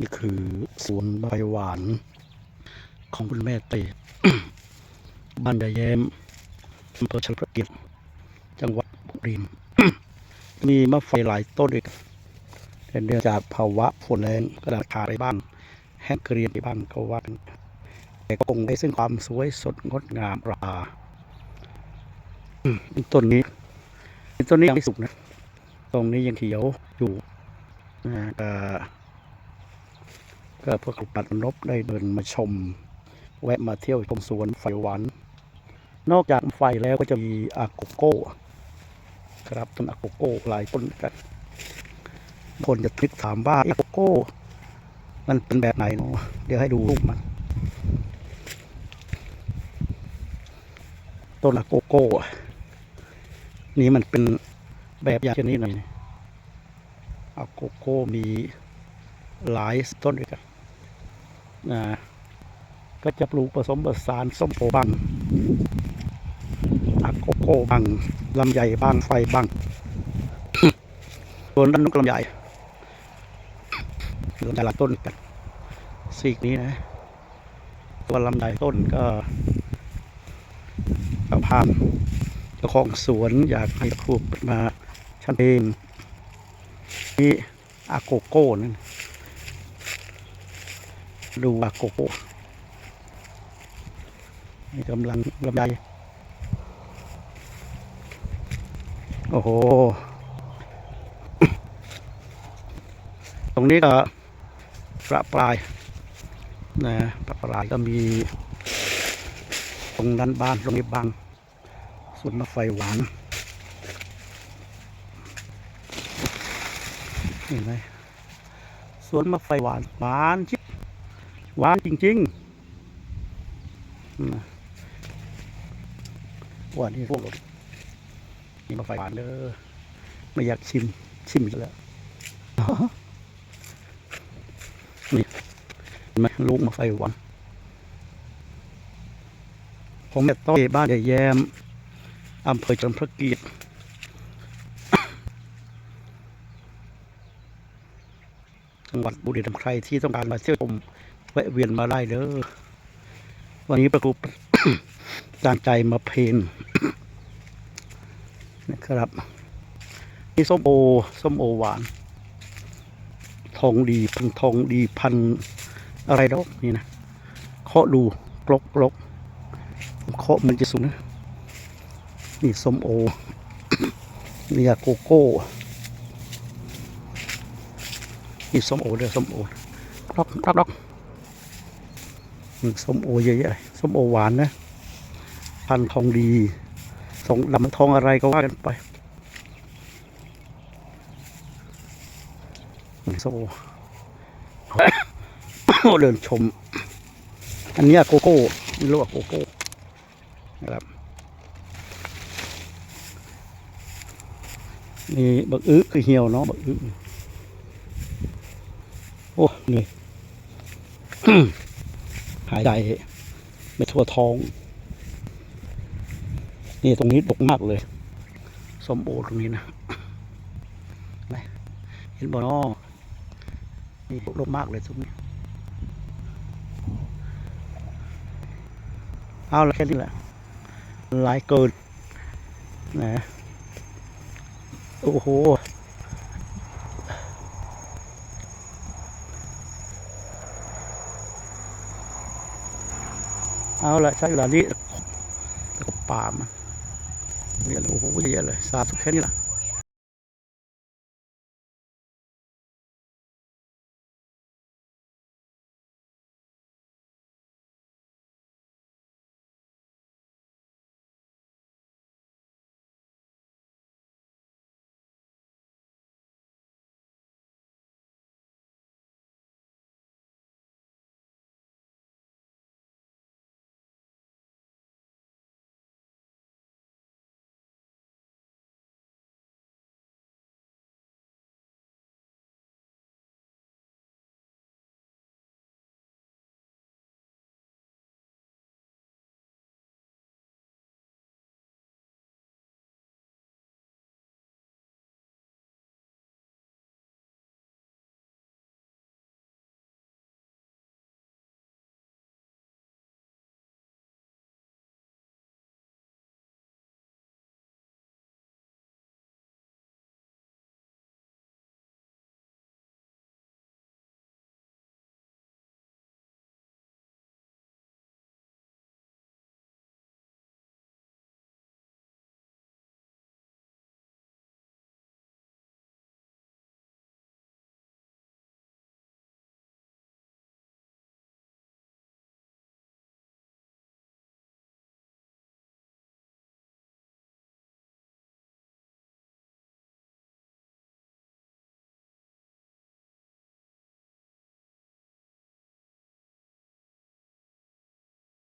นี่คือสวนใบหวาน ของคุณแม่เตบ้านยายแย้มอำเภอเฉลิมพระเกียรติจังหวัดบุรีรัมย์มีมะไฟหลายต้นด้วยกันแต่เนื่องจากภาวะฝนแรงกระดาษขาดไปบ้างแห้งเกรียนไปบ้างก็ว่ากันแต่ก็คงได้ซึ่งความสวยสดงดงามราอืมต้นนี้ต้นนี้ยังไม่สุกนะ ตรงนี้ยังเขียวอยู่นะ ก็พวกปัดนบได้เดินมาชม แวะมาเที่ยวชมสวนไฟหวานนอกจากไฟแล้วก็จะมีอาโกโก้ ครับต้นอาโกโก้หลายต้นด้วยกันคนจะทึกถามว่าอาโกโก้ มันเป็นแบบไหนเนาะเดี๋ยวให้ดูรูปมัน ต้นอาโกโก้ นี่มันเป็นแบบอย่างชนิดหนึ่งอาโกโก้มีหลายต้นด้วยกัน นะก็จะปลูกผสมผสานส้มโอบ้างอาโกโก้บ้างลำไยบ้างไฟบ้างส่วนด้านนุกลำไยลำไยละต้นกันซีกนี้นะ ตัวลำไยต้นก็สภาพเจ้าของสวนอยากให้ครูมาชั้นเองนี่อาโกโก้นั่น ดูอาโกโกนี่กำลังลำไยโอ้โห ตรงนี้ก็ประปรายนะประปรายก็มี ตรงนั้นบ้านตรงนี้บางส่วนมะไฟหวานเห็นไหมสวนมะไฟหวานหวานชิบ หวานจริงๆหวานที่พวกเรานี่มะไฟหวานเด้อไม่อยากชิมชิมอีกแล้วนี่เห็นไหมลูกมะไฟหวานผมแม่ต้อยบ้านใหญ่แยมอำเภอเฉลิมพระเกียรติจังหวัดบุรีรัมย์ใครที่ต้องการมาเที่ยวชม แวะเวียนมาได้เด้อวันนี้ประกุจางใจมาเพลนนะครับนี่ส้มโอส้มโอหวาน ทองดีพันทองดีพันอะไรดอกนี่นะเคาะดูกรกกรกเคาะมันจะสูงนะนี่ส้มโอเนี่อะโกโก้นี่ส้มโอเด้อส้มโอล็อกล็อกล็อก ส้มโอเยอะๆส้มโอหวานนะ พันทองดีสองลำทองอะไรก็ว่ากันไปส้มโอเดินชม อันนี้โกโก้ไม่รู้ว่าโกโก้นะครับนี่บักอึคือเหี่ยวเนาะบักอึโอ้เหนื่อยายใจไม่ทั่วท้อง นี่ตรงนี้ดกมากเลยส้มโอตรงนี้นะเห็นบ่เนาะนี่ดกมากเลยตรงนี้เอาละแค่นี้แหละหลายเกินนะโอ้โห เอาละใช้เวลานี้ป่ามันเนี่ยโอ้โหเยอะเลยสาสุแค่นี้ละ